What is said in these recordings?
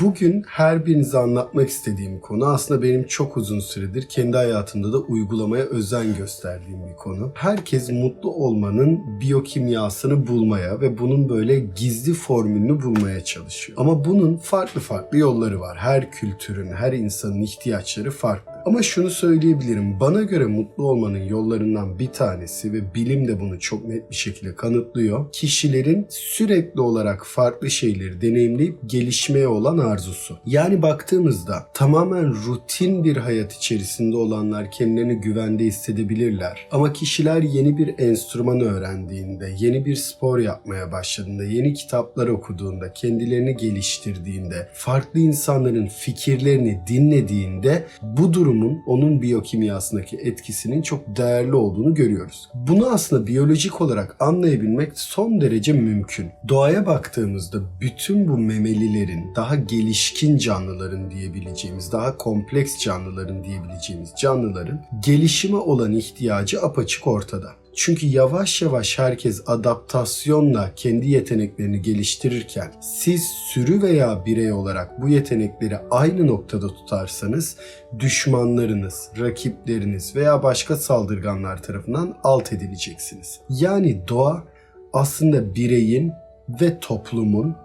Bugün her birinize anlatmak istediğim konu aslında benim çok uzun süredir kendi hayatımda da uygulamaya özen gösterdiğim bir konu. Herkes mutlu olmanın biyokimyasını bulmaya ve bunun böyle gizli formülünü bulmaya çalışıyor. Ama bunun farklı farklı yolları var. Her kültürün, her insanın ihtiyaçları farklı. Ama şunu söyleyebilirim. Bana göre mutlu olmanın yollarından bir tanesi ve bilim de bunu çok net bir şekilde kanıtlıyor. Kişilerin sürekli olarak farklı şeyleri deneyimleyip gelişmeye olan arzusu. Yani baktığımızda tamamen rutin bir hayat içerisinde olanlar kendilerini güvende hissedebilirler. Ama kişiler yeni bir enstrüman öğrendiğinde, yeni bir spor yapmaya başladığında, yeni kitaplar okuduğunda, kendilerini geliştirdiğinde, farklı insanların fikirlerini dinlediğinde bu durumun onun biyokimyasındaki etkisinin çok değerli olduğunu görüyoruz. Bunu aslında biyolojik olarak anlayabilmek son derece mümkün. Doğaya baktığımızda bütün bu memelilerin, daha gelişkin canlıların diyebileceğimiz, daha kompleks canlıların diyebileceğimiz canlıların gelişime olan ihtiyacı apaçık ortada. Çünkü yavaş yavaş herkes adaptasyonla kendi yeteneklerini geliştirirken siz sürü veya birey olarak bu yetenekleri aynı noktada tutarsanız düşmanlarınız, rakipleriniz veya başka saldırganlar tarafından alt edileceksiniz. Yani doğa aslında bireyin ve toplumun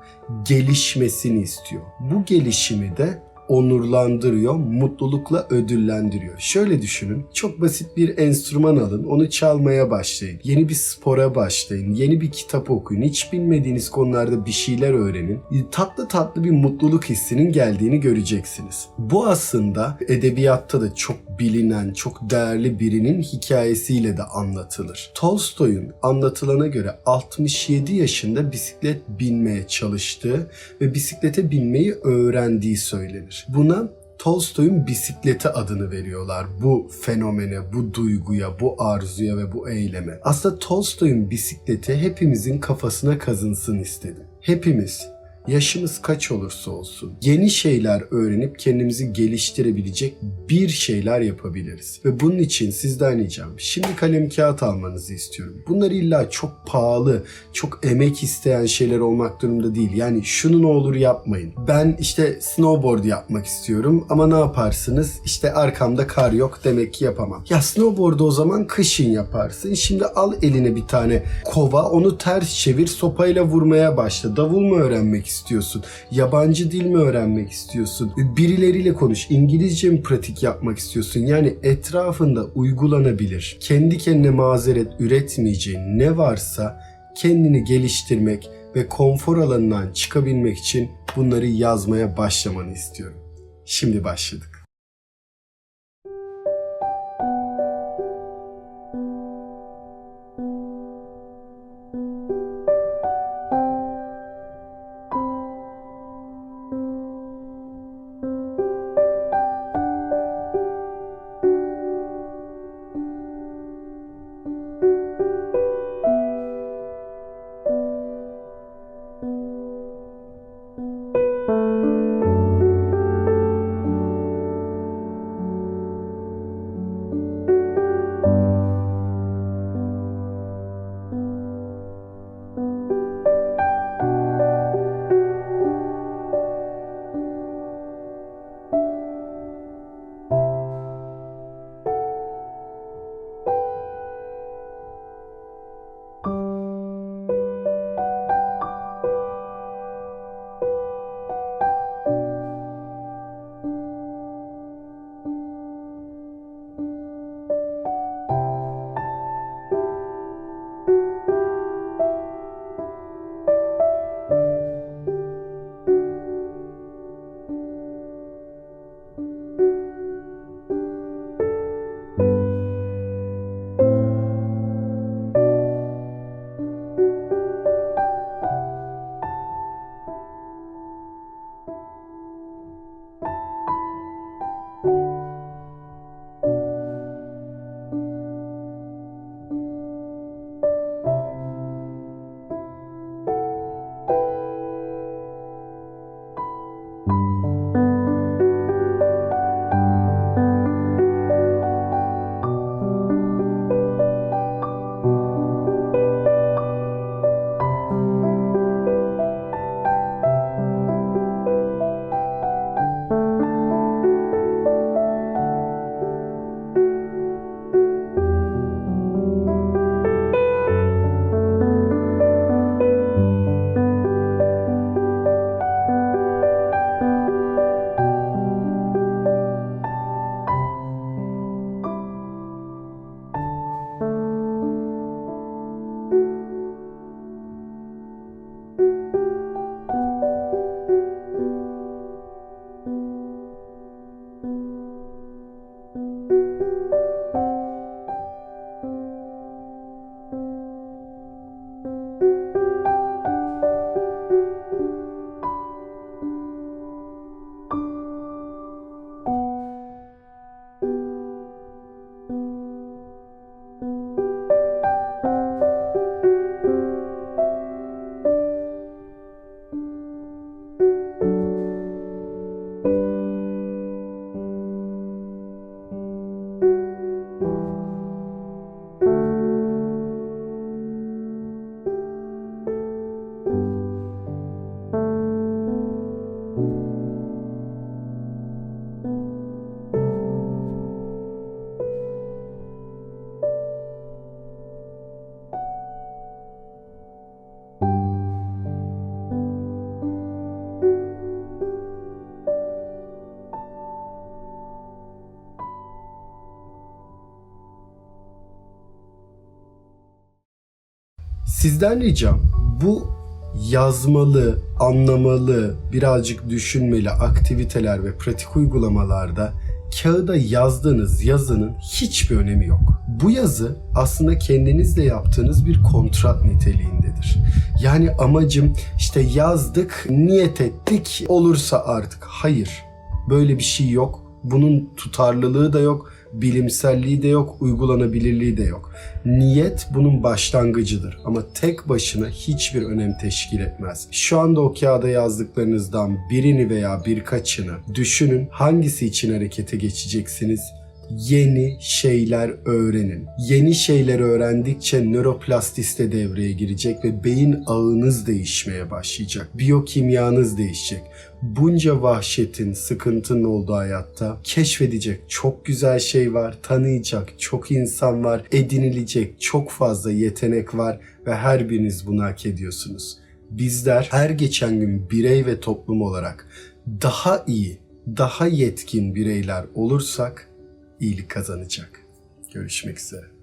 gelişmesini istiyor. Bu gelişimi de onurlandırıyor, mutlulukla ödüllendiriyor. Şöyle düşünün, çok basit bir enstrüman alın, onu çalmaya başlayın. Yeni bir spora başlayın, yeni bir kitap okuyun, hiç bilmediğiniz konularda bir şeyler öğrenin. Tatlı tatlı bir mutluluk hissinin geldiğini göreceksiniz. Bu aslında edebiyatta da çok bilinen, çok değerli birinin hikayesiyle de anlatılır. Tolstoy'un anlatılana göre 67 yaşında bisiklet binmeye çalıştığı ve bisiklete binmeyi öğrendiği söylenir. Buna Tolstoy'un bisikleti adını veriyorlar. Bu fenomene, bu duyguya, bu arzuya ve bu eyleme. Aslında Tolstoy'un bisikleti hepimizin kafasına kazınsın istedim. Hepimiz yaşımız kaç olursa olsun yeni şeyler öğrenip kendimizi geliştirebilecek bir şeyler yapabiliriz. Ve bunun için sizden ricam şimdi kalem kağıt almanızı istiyorum. Bunlar illa çok pahalı, çok emek isteyen şeyler olmak durumunda değil. Yani şunu ne olur yapmayın. Ben işte snowboard yapmak istiyorum ama ne yaparsınız? İşte arkamda kar yok demek ki yapamam. Ya snowboard'u o zaman kışın yaparsın. Şimdi al eline bir tane kova onu ters çevir sopayla vurmaya başla. Davul mu öğrenmek istiyorsun? Yabancı dil mi öğrenmek istiyorsun? Birileriyle konuş. İngilizce mi pratik yapmak istiyorsun? Yani etrafında uygulanabilir. Kendi kendine mazeret üretmeyeceğin ne varsa kendini geliştirmek ve konfor alanından çıkabilmek için bunları yazmaya başlamanı istiyorum. Şimdi başladık. Sizden ricam bu yazmalı, anlamalı, birazcık düşünmeli aktiviteler ve pratik uygulamalarda kağıda yazdığınız yazının hiçbir önemi yok. Bu yazı aslında kendinizle yaptığınız bir kontrat niteliğindedir. Yani amacım işte yazdık, niyet ettik, olursa artık. Hayır. Böyle bir şey yok. Bunun tutarlılığı da yok, bilimselliği de yok, uygulanabilirliği de yok. Niyet bunun başlangıcıdır ama tek başına hiçbir önem teşkil etmez. Şu anda o kağıda yazdıklarınızdan birini veya birkaçını düşünün. Hangisi için harekete geçeceksiniz? Yeni şeyler öğrenin. Yeni şeyler öğrendikçe nöroplastisite devreye girecek ve beyin ağınız değişmeye başlayacak. Biyokimyanız değişecek. Bunca vahşetin, sıkıntının olduğu hayatta keşfedecek çok güzel şey var, tanıyacak çok insan var, edinilecek çok fazla yetenek var ve her biriniz bunu hak ediyorsunuz. Bizler her geçen gün birey ve toplum olarak daha iyi, daha yetkin bireyler olursak iyilik kazanacak. Görüşmek üzere.